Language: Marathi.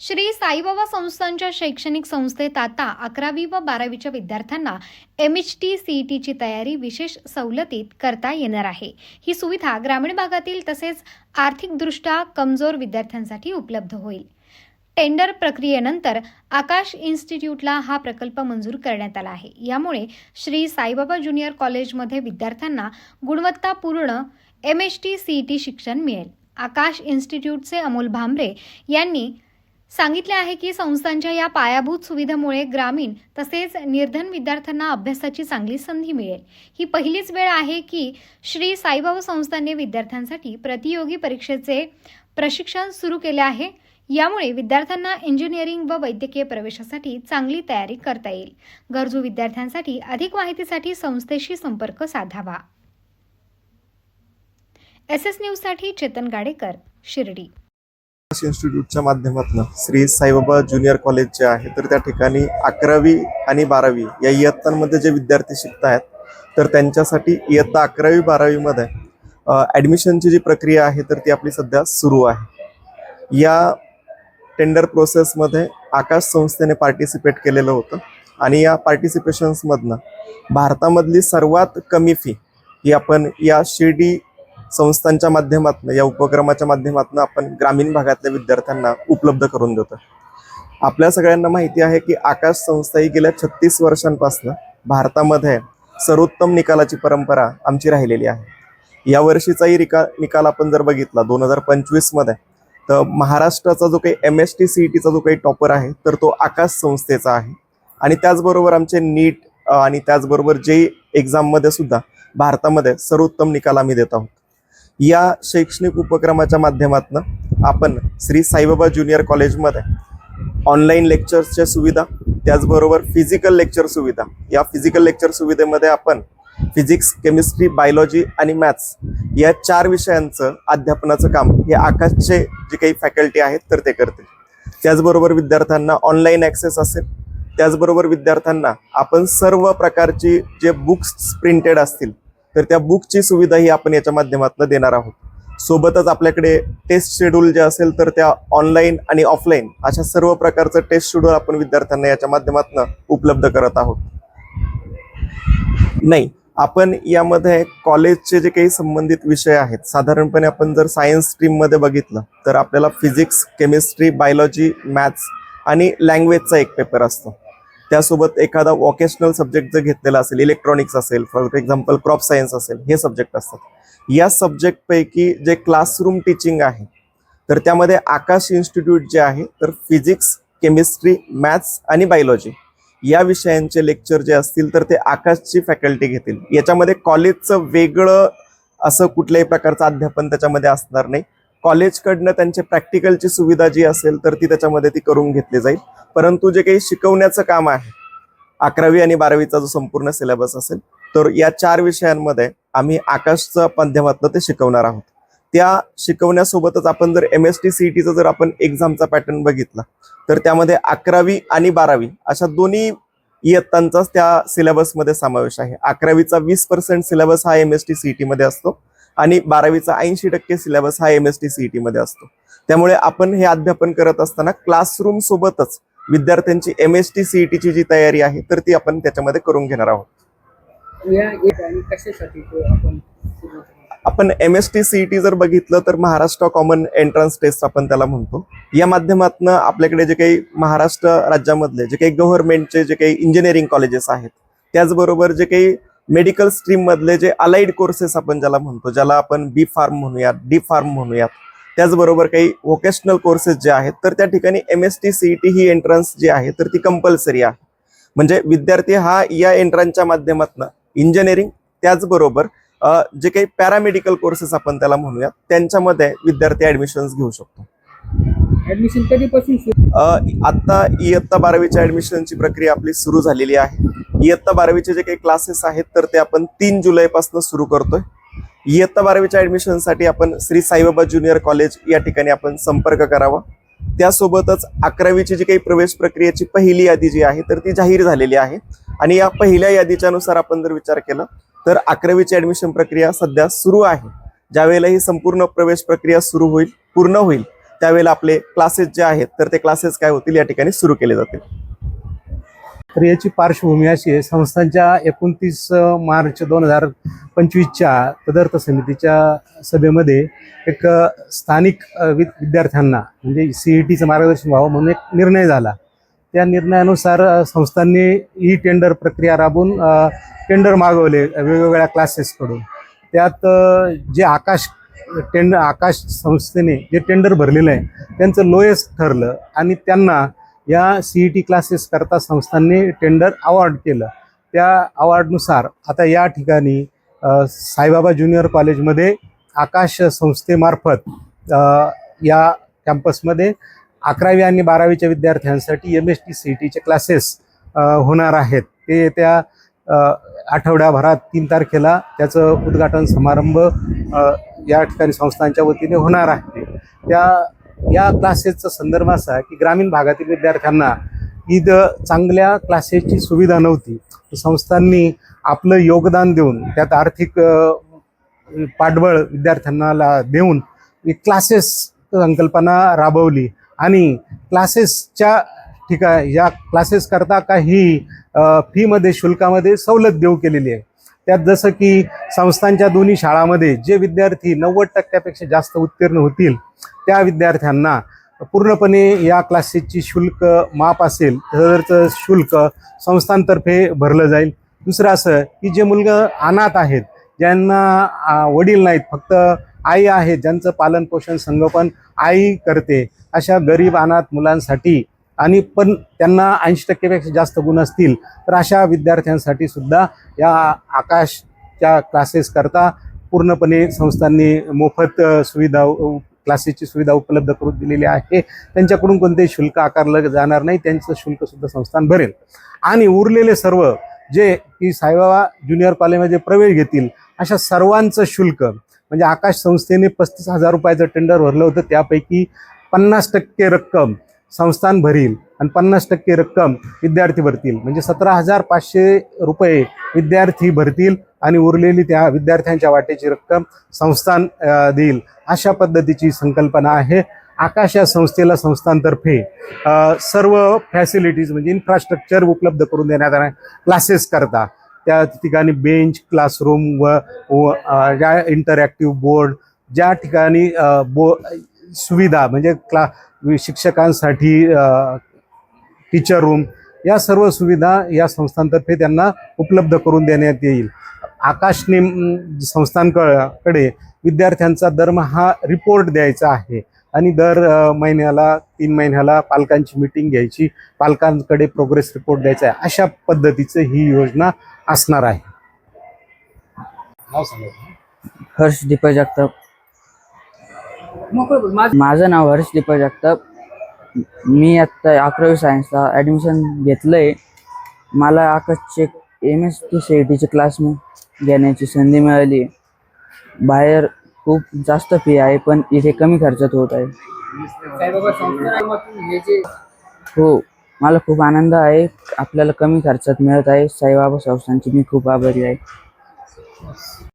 श्री साईबाबा संस्थांच्या शैक्षणिक संस्थेत आता अकरावी व बारावीच्या विद्यार्थ्यांना M H T C E टीची तयारी विशेष सवलतीत करता येणार आहे. ही सुविधा ग्रामीण भागातील तसेच आर्थिकदृष्ट्या कमजोर विद्यार्थ्यांसाठी उपलब्ध होईल. टेंडर प्रक्रियेनंतर आकाश इन्स्टिट्यूटला हा प्रकल्प मंजूर करण्यात आला आहे. यामुळे श्री साईबाबा ज्युनियर कॉलेजमध्ये विद्यार्थ्यांना गुणवत्तापूर्ण M H T C E T शिक्षण मिळेल. आकाश इन्स्टिट्यूटचे अमोल भांबरे यांनी सांगितले आहे की संस्थांच्या या पायाभूत सुविधेमुळे ग्रामीण तसेच निर्धन विद्यार्थ्यांना अभ्यासाची चांगली संधी मिळेल. ही पहिलीच वेळ आहे की श्री साईबाबा संस्थांनी विद्यार्थ्यांसाठी प्रतियोगी परीक्षेचे प्रशिक्षण सुरू केले आहे. यामुळे विद्यार्थ्यांना इंजिनिअरिंग व वैद्यकीय प्रवेशासाठी चांगली तयारी करता येईल. गरजू विद्यार्थ्यांसाठी अधिक माहितीसाठी संस्थेशी संपर्क साधावा. एस एस न्यूजसाठी चेतन गाडेकर शिर्डी. आकाश इन्स्टिट्यूटच्या माध्यमातून श्री साईबाबा ज्युनियर कॉलेज जे आहे तर त्या ठिकाणी अकरावी आणि बारावी या इयत्तांमध्ये जे विद्यार्थी शिकत आहेत तर त्यांच्यासाठी इयत्ता अकरावी बारावीमध्ये ॲडमिशनची जी प्रक्रिया आहे तर ती आपली सध्या सुरू आहे. या टेंडर प्रोसेसमध्ये आकाश संस्थेने पार्टिसिपेट केलेलं होतं आणि या पार्टिसिपेशन्समधनं भारतामधली सर्वात कमी फी ही आपण या शिर्डी संस्थांच्या माध्यमातून या उपक्रमाच्या माध्यमातून आपण ग्रामीण भागातल्या विद्यार्थ्यांना उपलब्ध करून देतो. आपल्या सगळ्यांना माहिती आहे की आकाश संस्था ही गेल्या छत्तीस वर्षांपासून भारतामध्ये सर्वोत्तम निकालाची परंपरा आमची राहिलेली आहे. या वर्षीचाही रिका निकाल आपण जर बघितला दोन हजार पंचवीसमध्ये तर महाराष्ट्राचा जो काही M S T C E टीचा जो काही टॉपर आहे तर तो आकाश संस्थेचा आहे. आणि त्याचबरोबर आमचे नीट आणि त्याचबरोबर जे एक्झाममध्ये सुद्धा भारतामध्ये सर्वोत्तम निकाल आम्ही देत आहोत. या शैक्षणिक उपक्रमाच्या माध्यमातून आपण श्री साईबाबा ज्युनियर कॉलेजमध्ये ऑनलाईन लेक्चर्सच्या सुविधा त्याचबरोबर फिजिकल लेक्चर सुविधा या फिजिकल लेक्चर सुविधेमध्ये आपण फिजिक्स केमिस्ट्री बायोलॉजी आणि मॅथ्स या चार विषयांचं अध्यापनाचं काम हे आकाशचे जे काही फॅकल्टी आहेत तर ते करतील. त्याचबरोबर विद्यार्थ्यांना ऑनलाईन ॲक्सेस असेल त्याचबरोबर विद्यार्थ्यांना आपण सर्व प्रकारची जे बुक्स प्रिंटेड असतील तर त्या बुकची सुविधा ही आपण याच्या माध्यमातून देणार आहोत. सोबतच आपल्याकडे टेस्ट शेड्यूल जे असेल तर त्या ऑनलाईन आणि ऑफलाईन अशा सर्व प्रकारचं टेस्ट शेड्यूल आपण विद्यार्थ्यांना याच्या माध्यमातून उपलब्ध करत आहोत. नाही आपण यामध्ये कॉलेजचे जे काही संबंधित विषय आहेत साधारणपणे आपण जर सायन्स स्ट्रीममध्ये बघितलं तर आपल्याला फिजिक्स केमिस्ट्री बायोलॉजी मॅथ्स आणि लँग्वेजचा एक पेपर असतो. त्यासोबत एखादा वॉकेशनल सब्जेक्ट जर घेतलेला असेल इलेक्ट्रॉनिक्स असेल फॉर एक्झाम्पल क्रॉप सायन्स असेल हे सब्जेक्ट असतात. या सब्जेक्टपैकी जे क्लासरूम टीचिंग आहे तर त्यामध्ये आकाश इन्स्टिट्यूट जे आहे तर फिजिक्स केमिस्ट्री मॅथ्स आणि बायोलॉजी या विषयांचे लेक्चर जे असतील तर ते आकाशची फॅकल्टी घेतील. याच्यामध्ये कॉलेजचं वेगळं असं कुठल्याही प्रकारचं अध्यापन त्याच्यामध्ये असणार नाही. कॉलेजकडनं त्यांचे प्रॅक्टिकलची सुविधा जी असेल तर ती त्याच्यामध्ये ती करून घेतली जाईल. परंतु जे काही शिकवण्याचं काम आहे अकरावी आणि बारावीचा जो संपूर्ण सिलेबस असेल तर या चार विषयांमध्ये आम्ही आकाशच्या माध्यमातून ते शिकवणार आहोत. त्या शिकवण्यासोबतच आपण जर एम एस टी सी टीचा जर आपण एक्झामचा पॅटर्न बघितला तर त्यामध्ये अकरावी आणि बारावी अशा दोन्ही इयत्तांचाच त्या सिलेबसमध्ये समावेश आहे. अकरावीचा वीस पर्सेंट सिलेबस हा एम एस टी सी टीमध्ये असतो. आणि बारावीचा ऐंशी टक्के सिलेबस हा एम एस टी सी टीमध्ये असतो. त्यामुळे आपण हे अध्यापन करत असताना क्लासरूम सोबतच विद्यार्थ्यांची एम एस टी सी टीची जी तयारी आहे तर ती आपण त्याच्यामध्ये करून घेणार आहोत. आपण M S T C T जर बघितलं तर महाराष्ट्र कॉमन एंट्रन्स टेस्ट आपण त्याला म्हणतो. या माध्यमातून आपल्याकडे जे काही महाराष्ट्र राज्यामधले जे काही गव्हर्नमेंटचे जे काही इंजिनिअरिंग कॉलेजेस आहेत त्याचबरोबर जे काही मेडिकल स्ट्रीम मधले जे अलाइड कोर्सेस आपण ज्याला म्हणतो ज्याला आपण बी फार्म म्हणूयात डी फार्म म्हणूयात त्याचबरोबर काही व्होकेशनल कोर्सेस जे आहेत तर त्या ठिकाणी M S T C T ही एंट्रन्स जी आहे तर ती कंपल्सरी आहे. म्हणजे विद्यार्थी हा या एंट्रन्सच्या माध्यमातून इंजिनिअरिंग त्याचबरोबर जे काही पॅरामेडिकल कोर्सेस आपण त्याला म्हणूयात त्यांच्यामध्ये विद्यार्थी ऍडमिशन्स घेऊ शकतो. ऍडमिशन कधीपासून आत्ता इयत्ता बारावीच्या ॲडमिशनची प्रक्रिया आपली सुरू झालेली आहे. इयत्ता बारावीचे जे काही क्लासेस आहेत तर ते आपण तीन जुलैपासून सुरू करतोय. इयत्ता बारावीच्या ॲडमिशनसाठी आपण श्री साईबाबा ज्युनियर कॉलेज या ठिकाणी आपण संपर्क करावा. त्यासोबतच अकरावीची जी काही प्रवेश प्रक्रियेची पहिली यादी जी आहे तर ती जाहीर झालेली आहे. आणि या पहिल्या यादीच्या नुसार आपण जर विचार केला तर अकरावीची ॲडमिशन प्रक्रिया सध्या सुरू आहे. ज्यावेळेला ही संपूर्ण प्रवेश प्रक्रिया सुरू होईल पूर्ण होईल त्यावेळेला आपले क्लासेस जे आहेत तर ते क्लासेस काय होतील या ठिकाणी सुरू केले जातील. तर याची पार्श्वभूमी अशी आहे संस्थांच्या एकोणतीस मार्च दोन हजार पंचवीसच्या तदर्थ समितीच्या सभेमध्ये एक स्थानिक वि- विद्यार्थ्यांना म्हणजे सी ई टीचं मार्गदर्शन व्हावं म्हणून एक निर्णय झाला. त्या निर्णयानुसार संस्थांनी ई टेंडर प्रक्रिया राबवून टेंडर मागवले वेगवेगळ्या क्लासेसकडून त्यात जे आकाश टेंडर आकाश संस्थेने जे टेंडर भरलेलं आहे त्यांचं लोएस्ट ठरलं आणि त्यांना या सी ई टी क्लासेस करता संस्थांनी टेंडर अवॉर्ड केलं. त्या अवॉर्डनुसार आता या ठिकाणी साईबाबा ज्युनियर कॉलेजमध्ये आकाश संस्थेमार्फत या कॅम्पसमध्ये अकरावी आणि बारावीच्या विद्यार्थ्यांसाठी M S T C E टीचे क्लासेस होणार आहेत. ते त्या आठवड्याभरात तीन तारखेला त्याचं उद्घाटन समारंभ या ठिकाणी संस्थांच्या वतीने होणार आहे. त्या या क्लासेसचा संदर्भ असा आहे की ग्रामीण भागातील विद्यार्थ्यांना इथं चांगल्या क्लासेसची सुविधा नव्हती. संस्थांनी आपलं योगदान देऊन त्यात आर्थिक पाठबळ विद्यार्थ्यांना देऊन एक क्लासेस संकल्पना राबवली. आणि क्लासेसच्या ठिका या क्लासेस करता काही फीमध्ये शुल्कामध्ये सवलत देऊ केलेली आहे. त्यात जसं की संस्थांच्या दोन्ही शाळामध्ये जे विद्यार्थी नव्वद टक्क्यापेक्षा जास्त उत्तीर्ण होतील त्या विद्यार्थ्यांना पूर्णपणे या क्लासेसची शुल्क माफ असेल तरचं शुल्क संस्थांतर्फे भरलं जाईल. दुसरं असं की जे मुलगं अनाथ आहेत ज्यांना वडील नाहीत फक्त आई आहेत ज्यांचं पालनपोषण संगोपन आई करते अशा गरीब अनाथ मुलांसाठी आणि पण त्यांना ऐंशी टक्केपेक्षा जास्त गुण असतील तर अशा विद्यार्थ्यांसाठी सुद्धा या आकाशच्या क्लासेस करता पूर्णपणे संस्थांनी मोफत सुविधा क्लासेसची सुविधा उपलब्ध करून दिलेली आहे. त्यांच्याकडून कोणतेही शुल्क आकारलं जाणार नाही त्यांचं शुल्क सुद्धा संस्थान भरेल. आणि उरलेले सर्व जे की साईबाबा ज्युनियर कॉलेजमध्ये प्रवेश घेतील अशा सर्वांचं शुल्क म्हणजे आकाश संस्थेने पस्तीस हजार रुपयाचं टेंडर भरलं होतं त्यापैकी पन्नास टक्के रक्कम संस्थान भरील आणि पन्नास टक्के रक्कम विद्यार्थी भरतील. म्हणजे सतरा हजार पाचशे रुपये विद्यार्थी भरतील आणि उरलेली त्या विद्यार्थ्यांच्या वाटेची रक्कम संस्थान देईल. अशा पद्धतीची संकल्पना आहे. आकाश या संस्थेला संस्थांतर्फे सर्व फॅसिलिटीज म्हणजे इन्फ्रास्ट्रक्चर उपलब्ध करून देण्यात येणार क्लासेस करता. त्या ठिकाणी बेंच क्लासरूम व व, ज्या इंटरॅक्टिव्ह बोर्ड ज्या ठिकाणी बो सुविधा म्हणजे क्ला शिक्षकांसाठी टीचर रूम या सर्व सुविधा या संस्थांतर्फे त्यांना उपलब्ध करून देण्यात येईल. आकाशने संस्थांकडे विद्यार्थ्यांचा दरमहा रिपोर्ट द्यायचा आहे आणि दर महिन्याला तीन महिन्याला पालकांची मिटिंग घ्यायची पालकांकडे प्रोग्रेस रिपोर्ट द्यायचा आहे. अशा पद्धतीचं ही योजना असणार आहे. हर्ष दीपक जगताप. माझं नाव हर्ष दीपक जगताप. मी आत्ता अकरावी सायन्सला ॲडमिशन घेतलं आहे मला आकाशचे M S T C I टीचे क्लास घेण्याची संधी मिळाली. आहे बाहेर खूप जास्त फी आहे पण इथे कमी खर्चात होत आहे. हे हो मला खूप आनंद आहे. आपल्याला कमी खर्चात मिळत आहे. साईबाबा संस्थांची मी खूप आभारी आहे.